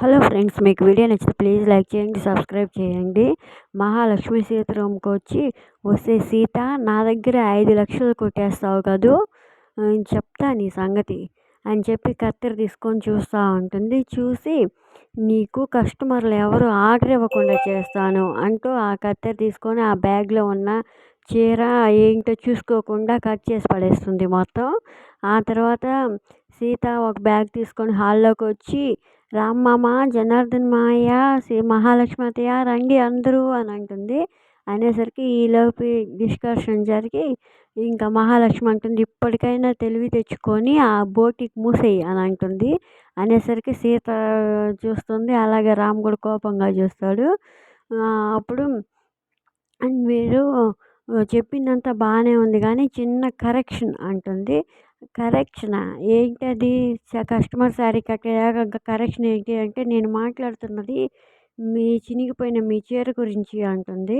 Hello friends మీకు video నచ్చితే please like చేయండి సబ్స్క్రైబ్ చేయండి. మహాలక్ష్మి సీత రూమ్కి వచ్చి వస్తే సీత నా దగ్గర ఐదు లక్షలు కొట్టేస్తావు కదూ? చెప్తా నీ సంగతి అని చెప్పి కత్తెర తీసుకొని చూస్తూ ఉంటుంది. చూసి నీకు కస్టమర్లు ఎవరు ఆర్డర్ ఇవ్వకుండా చేస్తాను అంటూ ఆ కత్తెర తీసుకొని ఆ బ్యాగ్లో ఉన్న చీర ఏంటో చూసుకోకుండా కట్ చేసి పడేస్తుంది మొత్తం. ఆ తర్వాత సీత ఒక బ్యాగ్ తీసుకొని హాల్లోకి వచ్చి రామ్మామ జనార్దన్ మాయ శ్రీ మహాలక్ష్మి అత్తయ్య రండి అందరూ అని అంటుంది. అనేసరికి ఈలోపు డిస్కషన్ జరిగి ఇంకా మహాలక్ష్మి అంటుంది ఇప్పటికైనా తెలివి తెచ్చుకొని ఆ బోటికి మూసేయి అని అంటుంది. అనేసరికి సీత చూస్తుంది అలాగే రామ్ కూడా కోపంగా చూస్తాడు. అప్పుడు మీరు చెప్పిందంతా బాగానే ఉంది. కానీ చిన్న కరెక్షన్ అంటుంది. కరెక్షనా? ఏంటది? కస్టమర్ శారీ కట్టాక కరెక్షన్ ఏంటి అంటే నేను మాట్లాడుతున్నది మీ చినిగిపోయిన మీ చీర గురించి అంటుంది.